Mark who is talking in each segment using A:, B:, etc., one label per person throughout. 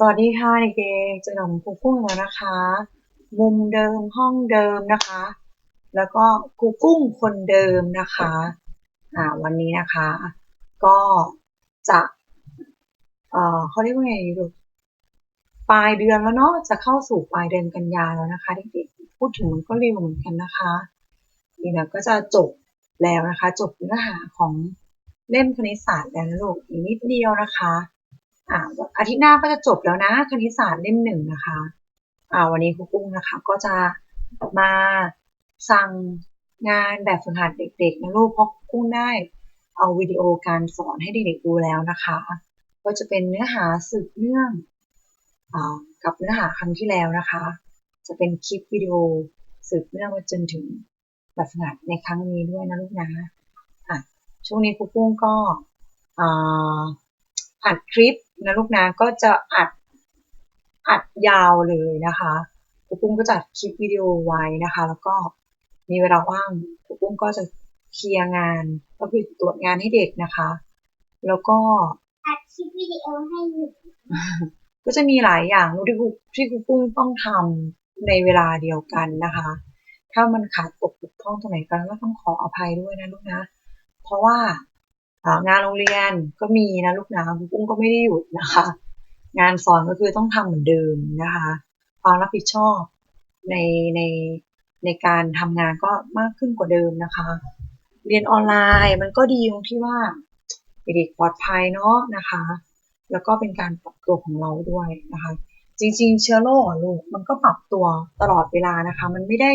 A: สวัสดีค่ะเด็กๆเจอหนมครูกุ้งแล้วนะคะ มุมเดิมห้องเดิมนะคะ แล้วก็ครูกุ้งคนเดิมนะคะอ่าวันนี้นะคะ ก็จะเอ่อเขาเรียกว่าไงดีลูกปลายเดือนแล้วเนาะจะเข้าสู่ปลายเดือนกันยาแล้วนะคะเด็กๆพูดถึงมันก็เร็วเหมือนกันนะคะนี่นะก็จะจบแล้วนะคะ จบเนื้อหาของเล่มคณิตศาสตร์แล้วนะลูกอีกนิดเดียวนะคะ อ่าอาทิตย์หน้าก็จะจบแล้วนะคณิตศาสตร์เล่มหนึ่งนะคะ อ่า วันนี้ครูกุ้งนะคะ ก็จะมาสั่งงานแบบฝึกหัดเด็กๆนะลูกเพราะกุ้งได้เอาวิดีโอการสอนให้เด็กๆดูแล้วนะคะ ก็จะเป็นเนื้อหาสืบเนื่องอกับเนื้อหาครั้งที่แล้วนะคะ จะเป็นคลิปวิดีโอสืบเนื่องมาจนถึงแบบฝึกหัดในครั้งนี้ด้วยนะลูกนะอะช่วงนี้ครูกุ้งก็อ่าอัดคลิป นะลูกนะก็จะอัดอัดยาวเลยนะคะครูปุ้มก็จะอัดคลิปวิดีโอไว้นะคะ แล้วก็มีเวลาว่างครูปุ้มก็จะเคลียร์งานก็คือตรวจงานให้เด็กนะคะ แล้วก็
B: อัดคลิปวิดีโอให้หนู
A: ก็จะมีหลายอย่างที่ครูที่ครูปุ้มต้องทำในเวลาเดียวกันนะคะ ถ้ามันขาดตกบกพร่องตรงไหนกันก็ต้องขออภัยด้วยนะลูกนะ เพราะว่าอ่า งานโรงเรียนก็มีนะลูกนะครูปุ้มก็ไม่ได้หยุดนะคะ งานสอนก็คือต้องทำเหมือนเดิมนะคะ ความรับผิดชอบในในในการทำงานก็มากขึ้นกว่าเดิมนะคะ เรียนออนไลน์มันก็ดีตรงที่ว่าเด็กปลอดภัยเนาะนะคะ แล้วก็เป็นการปรับตัวของเราด้วยนะคะ จริง ๆ เชื้อโรคลูกมันก็ปรับตัวตลอดเวลานะคะ มันไม่ได้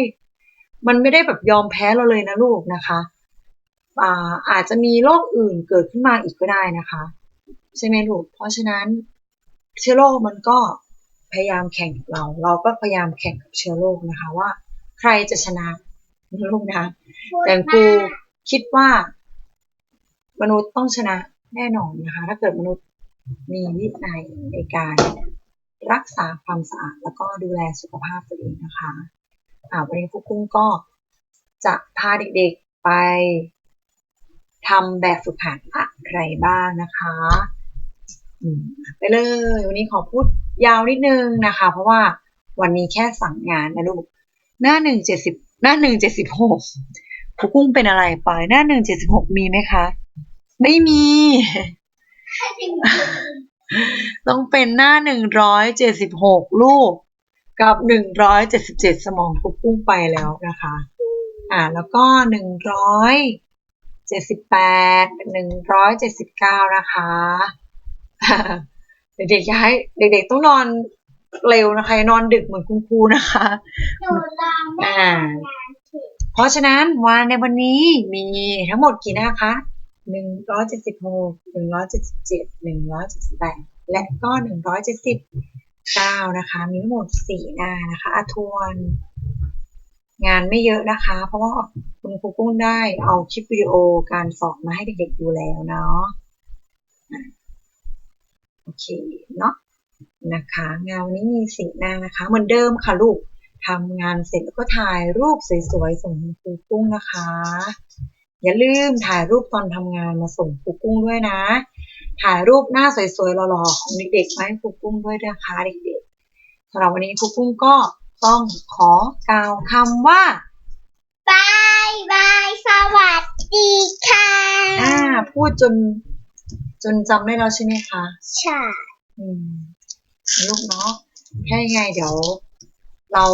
A: มันไม่ได้แบบยอมแพ้เราเลยนะลูกนะคะ อ่าอาจจะมีโรคอื่นเกิดขึ้นมาอีกก็ได้นะคะ ใช่ไหมลูกเพราะฉะนั้นเชื้อโรคมันก็พยายามแข่งกับเรา เราก็พยายามแข่งกับเชื้อโรคนะคะว่า ใครจะชนะนะลูกนะแต่ครูคิดว่า มนุษย์ต้องชนะแน่นอนนะคะ ถ้าเกิดมนุษย์มีวินัยในการรักษาความสะอาดแล้วก็ดูแลสุขภาพตัวเองนะคะอ่าวันนี้ครูกุ้งก็จะพาเด็กๆไป ทำแบบฝึกหัดอะไรบ้างนะคะอืมไปเลย วันนี้ขอพูดยาวนิดนึงนะคะ เพราะว่าวันนี้แค่สั่งงานนะลูก หน้าหนึ่งเจ็ดสิบหน้าหนึ่งเจ็ดสิบหกครูกุ้งเป็นอะไรไป หน้าหนึ่งเจ็ดสิบหกมีไหมคะ ไม่มี ต้องเป็นหน้าหนึ่งร้อยเจ็ดสิบหกลูก กับหนึ่งร้อยเจ็ดสิบเจ็ดสมองครูกุ้งไปแล้วนะคะ อ่า แล้วก็หนึ่งร้อย เจ็ดสิบแปดหนึ่งร้อยเจ็ดสิบเก้านะคะ เด็กๆอย่าให้เด็กๆต้องนอนเร็วนะคะอย่านอนดึกเหมือนคุณครูนะคะ
B: หนูลองได้
A: อ่าเพราะฉะนั้นวันในวันนี้มีทั้งหมดกี่หน้าคะหนึ่งร้อยเจ็ดสิบหกหนึ่งร้อยเจ็ดสิบเจ็ดหนึ่งร้อยเจ็ดสิบแปดและก็หนึ่งร้อยเจ็ดสิบเก้านะคะ มีทั้งหมดสี่หน้านะคะอาทวน งานไม่เยอะนะคะ เพราะว่าคุณครูกุ้งได้เอาคลิปวิดีโอการสอนมาให้เด็กๆดูแล้วเนาะโอเคเนาะนะคะงานวันนี้มีสี่หน้านะคะ เหมือนเดิมค่ะลูกทำงานเสร็จแล้วก็ถ่ายรูปสวยๆส่งคุณครูกุ้งนะคะ อย่าลืมถ่ายรูปตอนทำงานมาส่งครูกุ้งด้วยนะ ถ่ายรูปหน้าสวยๆหล่อๆของเด็กๆมาให้ครูกุ้งด้วยนะคะเด็กๆสำหรับวันนี้ครูกุ้งก็ ต้องขอกล่าวคำว่า
B: บายบายสวัสดีค่ะ
A: อ่า พูดจน จนจำได้แล้วใช่ไหมคะ
B: ใช่
A: อืมลูกเนาะแค่ยังไงเดี๋ยว เรา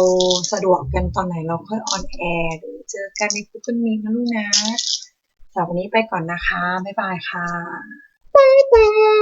A: สะดวกกันตอนไหนเราค่อยออนแอร์หรือเจอกันใน Google Meet นะลูกนะสำหรับวันนี้ไปก่อนนะคะ บ๊ายบายค่ะ
B: บายบาย